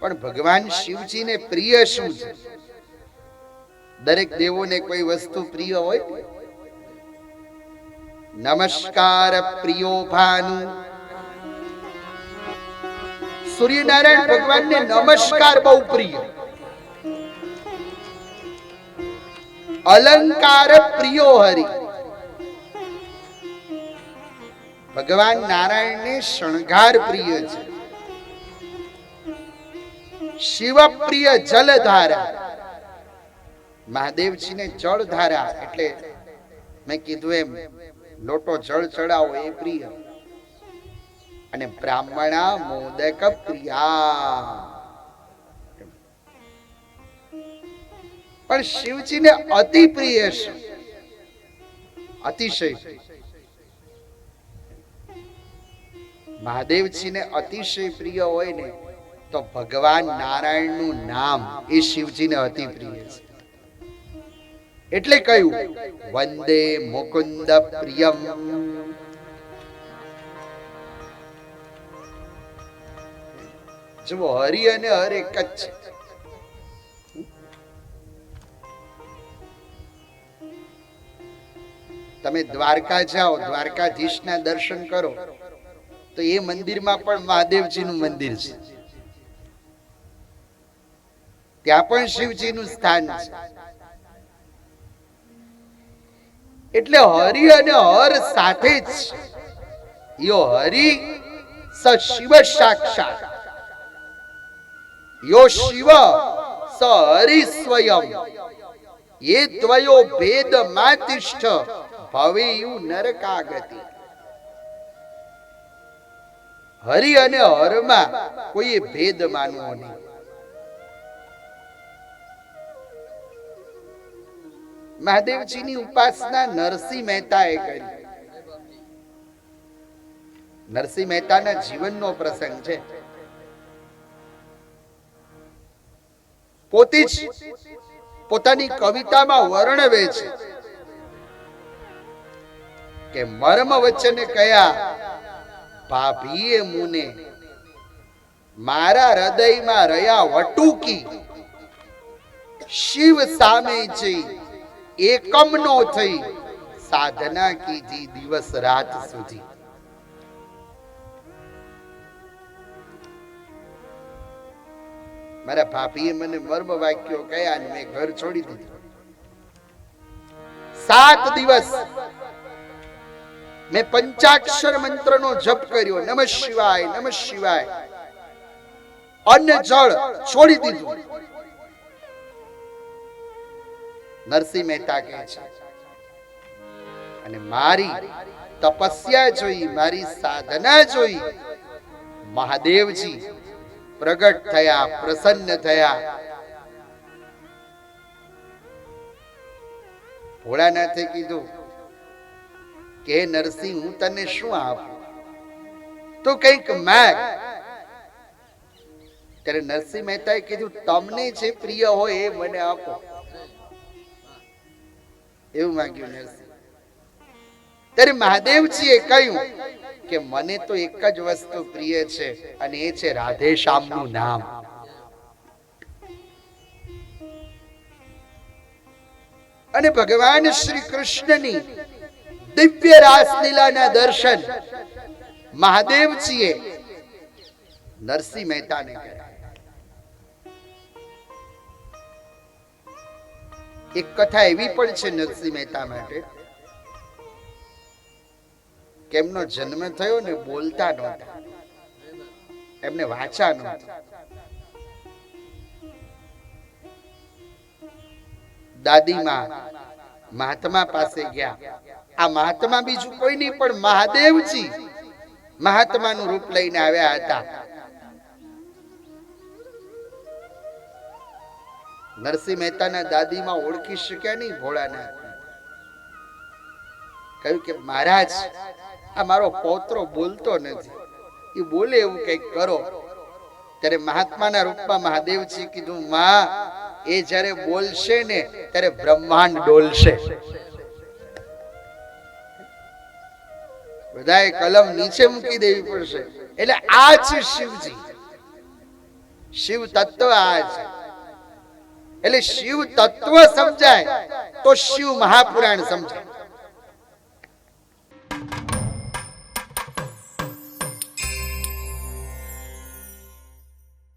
પણ ભગવાન શિવજીને પ્રિય શું છે? દરેક દેવોને કોઈ વસ્તુ પ્રિય હોય? નમસ્કાર પ્રિયો ભાનુ. સૂર્યનારાયણ ભગવાનને નમસ્કાર બહુ પ્રિય. અલંકાર પ્રિયો હરિ. ભગવાન નારાયણને શણગાર પ્રિય છે. શિવ પ્રિય જલધારા મહાદેવજીને જળધારા એટલે મેં કીધું એમ, લોટો જળ ચડાવો એ પ્રિય. અને બ્રાહ્મણા મોદક પ્રિયા. પણ શિવજીને અતિ પ્રિય છે. અતિશય. મહાદેવજીને અતિશય પ્રિય હોય ને તો ભગવાન નારાયણનું નામ એ શિવજીને અતિ પ્રિય છે. એટલે કહ્યું, વંદે મુકુંદ પ્રિયમ. જુઓ, હરિ અને હર એક જ છે. તમે દ્વારકા જાઓ, દ્વારકાધીશના દર્શન કરો, તો એ મંદિરમાં પણ મહાદેવજીનું મંદિર છે. ત્યાં પણ શિવજીનું સ્થાન છે. એટલે હરિ અને હર સાથે જ યો હરિ સ શિવ સાક્ષાત. યો શિવ સ હરિ સ્વયં. એ ત્વયો ભેદ માતિષ્ઠ ભવેયુ નરકાગતિ. હરિ અને હરમાં કોઈ ભેદ માનવો નહીં. મહાદેવજીની ઉપાસના નરસિંહ મહેતાએ કરી. નરસિંહ મહેતાના જીવનનો પ્રસંગ છે. પોતે જ પોતાની કવિતામાં વર્ણવે છે કે મર્મ વચન કયા ભાભીએ મુને? મારા હૃદયમાં રહ્યા વટુકી. શિવ સામે જઈ એકમ નો થઈ. સાધના કીજી દિવસ રાત સુધી. મારા ભાભીએ મને મર્મ વાક્યો કયા અને મેં ઘર છોડી દીધું. સાત દિવસ મેં પંચાક્ષર મંત્રનો જપ કર્યો. નમ શિવાય નમ શિવાય. અન્ન જળ છોડી દીધું. નરસિંહ મહેતા કહે છે. અને મારી તપસ્યા જોઈ, મારી સાધના જોઈ, મહાદેવજી પ્રગટ થયા, પ્રસન્ન થયા. ભોળાનાથે કીધું, કે નરસિંહ, હું તને શું આપું? તો કંઈક માગ. ત્યારે નરસિંહ મહેતાએ કીધું, તમને જે પ્રિય હોય એ મને આપો. એવું માંગ્યું નરસિંહ ત્યારે મહાદેવજીએ કહ્યું કે મને તો એક જ વસ્તુ પ્રિય છે અને એ છે રાધે શ્યામનું નામ. અને ભગવાન શ્રી કૃષ્ણની દિવ્ય રાસલીલાના દર્શન મહાદેવજીએ નરસિંહ મહેતાને કર્યા. એક કથા એવી પણ છે નરસિંહ મહેતા માટે. કેમનો જન્મ થયો ને બોલતા નહોતા. એમને વાચા નહોતી. દાદીમાં મહાત્મા પાસે ગયા. આ મહાત્મા બીજું કોઈ નહીં પણ મહાદેવજી મહાત્માનું રૂપ લઈને આવ્યા હતા. નરસિંહ મહેતાના દાદીમાં ઓળખી શક્યા નહીં ભોળાનાથ કહ્યું કે, મહારાજ, આ મારો પૌત્રો બોલતો નથી. એ બોલે એવું કંઈક કરો. ત્યારે મહાત્માના રૂપમાં મહાદેવજી કીધું, માં, એ જ્યારે બોલશે ને, ત્યારે બ્રહ્માંડ ડોલશે. બધાએ કલમ નીચે મૂકી દેવી પડશે. એટલે આ છે શિવજી. શિવ તત્વ આ છે એટલે શિવ તત્વ સમજાય તો શિવ મહાપુરાણ સમજાય.